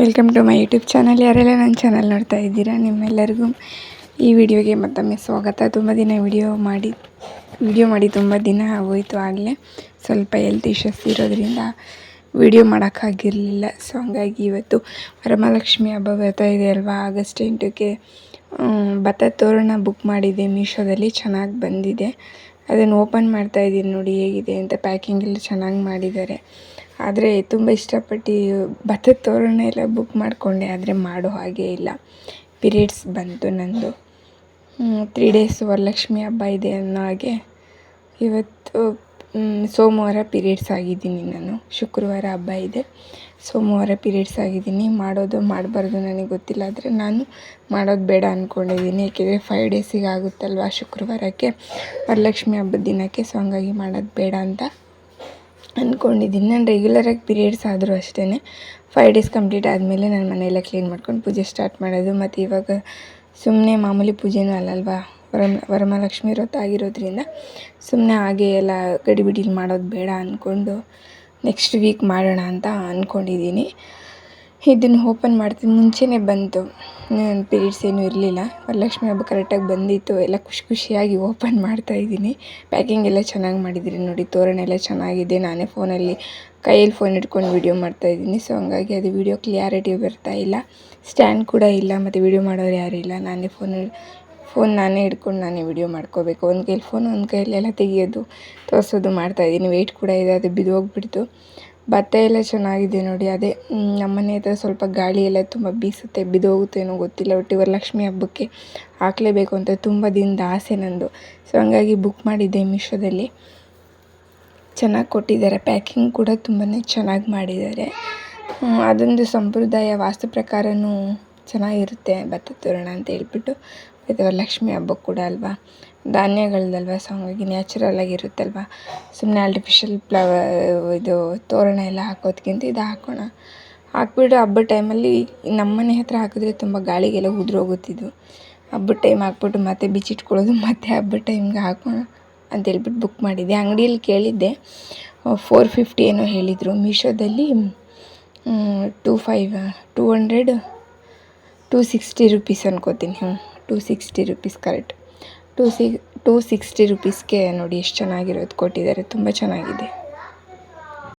Welcome to my YouTube channel ಯಾರೆಲ್ಲ ನನ್ನ channel ನೋಡ್ತಾ ಇದ್ದೀರಾ, ನಿಮ್ಮೆಲ್ಲರಿಗೂ ಈ ವಿಡಿಯೋಗೆ ಮತ್ತೊಮ್ಮೆ ಸ್ವಾಗತ. ತುಂಬ ದಿನ ವಿಡಿಯೋ ಮಾಡಿ ವಿಡಿಯೋ ಮಾಡಿ ತುಂಬ ದಿನ ಆಗೋಯಿತು ಆಗಲೇ. ಸ್ವಲ್ಪ ಹೆಲ್ತ್ ಇಶ್ಯೂಸ್ ಇರೋದ್ರಿಂದ ವಿಡಿಯೋ ಮಾಡೋಕ್ಕಾಗಿರಲಿಲ್ಲ. ಸೊ ಹಂಗಾಗಿ ಇವತ್ತು ವರಮಹಾಲಕ್ಷ್ಮಿ ಹಬ್ಬ ಬರ್ತಾ ಇದೆ ಅಲ್ವಾ? ಆಗಸ್ಟ್ ಎಂಟಕ್ಕೆ ಭತ್ತ ತೋರಣ ಬುಕ್ ಮಾಡಿದ್ದೆ ಮೀಶೋದಲ್ಲಿ ಚೆನ್ನಾಗಿ ಬಂದಿದೆ. ಅದನ್ನು ಓಪನ್ ಮಾಡ್ತಾ ಇದ್ದೀನಿ ನೋಡಿ ಹೇಗಿದೆ ಅಂತ ಪ್ಯಾಕಿಂಗ್ ಎಲ್ಲ ಚೆನ್ನಾಗಿ ಮಾಡಿದ್ದಾರೆ. ಆದರೆ ತುಂಬ ಇಷ್ಟಪಟ್ಟು ಭತ್ತದ ತೋರಣ ಎಲ್ಲ ಬುಕ್ ಮಾಡಿಕೊಂಡೆ, ಆದರೆ ಮಾಡೋ ಹಾಗೆ ಇಲ್ಲ. ಪಿರಿಯಡ್ಸ್ ಬಂತು ನಂದು. ತ್ರೀ ಡೇಸ್ ವರಲಕ್ಷ್ಮಿ ಹಬ್ಬ ಇದೆ ಅನ್ನೋ ಹಾಗೆ. ಇವತ್ತು ಸೋಮವಾರ ಪಿರಿಯಡ್ಸ್ ಆಗಿದ್ದೀನಿ ನಾನು. ಶುಕ್ರವಾರ ಹಬ್ಬ ಇದೆ. ಸೋಮವಾರ ಪಿರಿಯಡ್ಸ್ ಆಗಿದ್ದೀನಿ. ಮಾಡೋದು ಮಾಡಬಾರ್ದು ನನಗೆ ಗೊತ್ತಿಲ್ಲ, ಆದರೆ ನಾನು ಮಾಡೋದು ಬೇಡ ಅಂದ್ಕೊಂಡಿದ್ದೀನಿ ಏಕೆಂದರೆ ಫೈವ್ ಡೇಸಿಗೆ ಆಗುತ್ತಲ್ವಾ ಶುಕ್ರವಾರಕ್ಕೆ? ವರಲಕ್ಷ್ಮಿ ಹಬ್ಬದ ದಿನಕ್ಕೆ ಸೊ ಹಂಗಾಗಿ ಮಾಡೋದು ಬೇಡ ಅಂತ ಅಂದ್ಕೊಂಡಿದ್ದೀನಿ ನಾನು ರೆಗ್ಯುಲರಾಗಿ ಪೀರಿಯಡ್ಸ್ ಆದರೂ ಅಷ್ಟೇ ಫೈವ್ ಡೇಸ್ ಕಂಪ್ಲೀಟ್ ಆದಮೇಲೆ ನಾನು ಮನೆಯೆಲ್ಲ ಕ್ಲೀನ್ ಮಾಡ್ಕೊಂಡು ಪೂಜೆ ಸ್ಟಾರ್ಟ್ ಮಾಡೋದು. ಮತ್ತು ಇವಾಗ ಸುಮ್ಮನೆ ಮಾಮೂಲಿ ಪೂಜೆನೂ ಅಲ್ಲಲ್ವಾ? ವರ ವರಮಹಾಲಕ್ಷ್ಮಿ ವ್ರತ ಆಗಿರೋದ್ರಿಂದ ಸುಮ್ಮನೆ ಹಾಗೆ ಎಲ್ಲ ಗಡಿಬಿಡಿಲಿ ಮಾಡೋದು ಬೇಡ ಅಂದ್ಕೊಂಡು ನೆಕ್ಸ್ಟ್ ವೀಕ್ ಮಾಡೋಣ ಅಂತ ಅಂದ್ಕೊಂಡಿದ್ದೀನಿ ಇದನ್ನು ಓಪನ್ ಮಾಡ್ತೀನಿ ಮುಂಚೆನೇ ಬಂತು. ಪೀರಿಯಡ್ಸ್ ಏನೂ ಇರಲಿಲ್ಲ. ವರಲಕ್ಷ್ಮಿ ಹಬ್ಬ ಕರೆಕ್ಟಾಗಿ ಬಂದಿತ್ತು. ಎಲ್ಲ ಖುಷಿ ಖುಷಿಯಾಗಿ ಓಪನ್ ಮಾಡ್ತಾ ಇದ್ದೀನಿ ಪ್ಯಾಕಿಂಗ್ ಎಲ್ಲ ಚೆನ್ನಾಗಿ ಮಾಡಿದ್ದೀರಿ ನೋಡಿ. ತೋರಣ ಎಲ್ಲ ಚೆನ್ನಾಗಿದೆ. ನಾನೇ ಫೋನಲ್ಲಿ ಕೈಯಲ್ಲಿ ಫೋನ್ ಇಟ್ಕೊಂಡು ವೀಡಿಯೋ ಮಾಡ್ತಾಯಿದ್ದೀನಿ ಸೊ ಹಂಗಾಗಿ ಅದು ವೀಡಿಯೋ ಕ್ಲಿಯಾರಿಟಿ ಬರ್ತಾ ಇಲ್ಲ. ಸ್ಟ್ಯಾಂಡ್ ಕೂಡ ಇಲ್ಲ. ಮತ್ತು ವೀಡಿಯೋ ಮಾಡೋರು ಯಾರೂ ಇಲ್ಲ. ನಾನೇ ಫೋನಲ್ಲಿ ಫೋನ್ ನಾನೇ ಹಿಡ್ಕೊಂಡು ನಾನೇ ವಿಡಿಯೋ ಮಾಡ್ಕೋಬೇಕು. ಒಂದು ಕೈಲಿ ಫೋನ್ ಒಂದು ಕೈಲೆಲ್ಲ ತೆಗಿಯೋದು, ತೋರಿಸೋದು ಮಾಡ್ತಾಯಿದ್ದೀನಿ ವೆಯ್ಟ್ ಕೂಡ ಇದೆ, ಅದು ಬಿದ್ದೋಗ್ಬಿಡ್ತು ಭತ್ತ ಎಲ್ಲ ಚೆನ್ನಾಗಿದೆ ನೋಡಿ. ಅದೇ ನಮ್ಮನೆ ಹತ್ರ ಸ್ವಲ್ಪ ಗಾಳಿ ಎಲ್ಲ ತುಂಬ ಬೀಸುತ್ತೆ ಬಿದ್ದೋಗುತ್ತೇನೋ ಗೊತ್ತಿಲ್ಲ. ಒಟ್ಟು ವರಲಕ್ಷ್ಮಿ ಹಬ್ಬಕ್ಕೆ ಹಾಕಲೇಬೇಕು ಅಂತ ತುಂಬ ದಿನದ ಆಸೆ ನಂದು. ಸೊ ಹಂಗಾಗಿ ಬುಕ್ ಮಾಡಿದ್ದೆ ಮೀಶೋದಲ್ಲಿ ಚೆನ್ನಾಗಿ ಕೊಟ್ಟಿದ್ದಾರೆ. ಪ್ಯಾಕಿಂಗ್ ಕೂಡ ತುಂಬಾ ಚೆನ್ನಾಗಿ ಮಾಡಿದ್ದಾರೆ. ಅದೊಂದು ಸಂಪ್ರದಾಯ, ವಾಸ್ತು ಪ್ರಕಾರವೂ ಚೆನ್ನಾಗಿರುತ್ತೆ, ಭತ್ತ ತೋರಣ ಅಂತ ಹೇಳ್ಬಿಟ್ಟು. ಇದು ಲಕ್ಷ್ಮಿ ಹಬ್ಬ ಕೂಡ ಅಲ್ವಾ? ಧಾನ್ಯಗಳದ್ದಲ್ವಾ ಸೊ ಹಂಗಾಗಿ ನ್ಯಾಚುರಲ್ ಆಗಿರುತ್ತಲ್ವಾ ಸುಮ್ಮನೆ ಆರ್ಟಿಫಿಷಿಯಲ್ ಪ್ಲವ ಇದು ತೋರಣ ಎಲ್ಲ ಹಾಕೋದ್ಕಿಂತ ಇದು ಹಾಕೋಣ. ಹಾಕ್ಬಿಟ್ಟು ಹಬ್ಬದ ಟೈಮಲ್ಲಿ ನಮ್ಮನೆ ಹತ್ರ ಹಾಕಿದ್ರೆ ತುಂಬ ಗಾಳಿಗೆಲ್ಲ ಉದುರೋಗುತ್ತಿದ್ವು ಹಬ್ಬದ ಟೈಮ್ ಹಾಕ್ಬಿಟ್ಟು ಮತ್ತೆ ಬಿಚ್ಚಿಟ್ಕೊಳ್ಳೋದು ಮತ್ತೆ ಹಬ್ಬದ ಟೈಮ್ಗೆ ಹಾಕೋಣ ಅಂತ ಹೇಳ್ಬಿಟ್ಟು ಬುಕ್ ಮಾಡಿದ್ದೆ. ಅಂಗಡಿಯಲ್ಲಿ ಕೇಳಿದ್ದೆ. ಫೋರ್ ಫಿಫ್ಟಿ ಏನೋ ಹೇಳಿದರು. ಮೀಶೋದಲ್ಲಿ two five two hundred two sixty rupees ಅನ್ಕೋತೀನಿ. ಹ್ಞೂ two sixty rupees correct to C two sixty ರುಪೀಸ್ಗೆ ನೋಡಿ ಎಷ್ಟು ಚೆನ್ನಾಗಿರೋದು ಕೊಟ್ಟಿದ್ದಾರೆ, ತುಂಬ ಚೆನ್ನಾಗಿದೆ.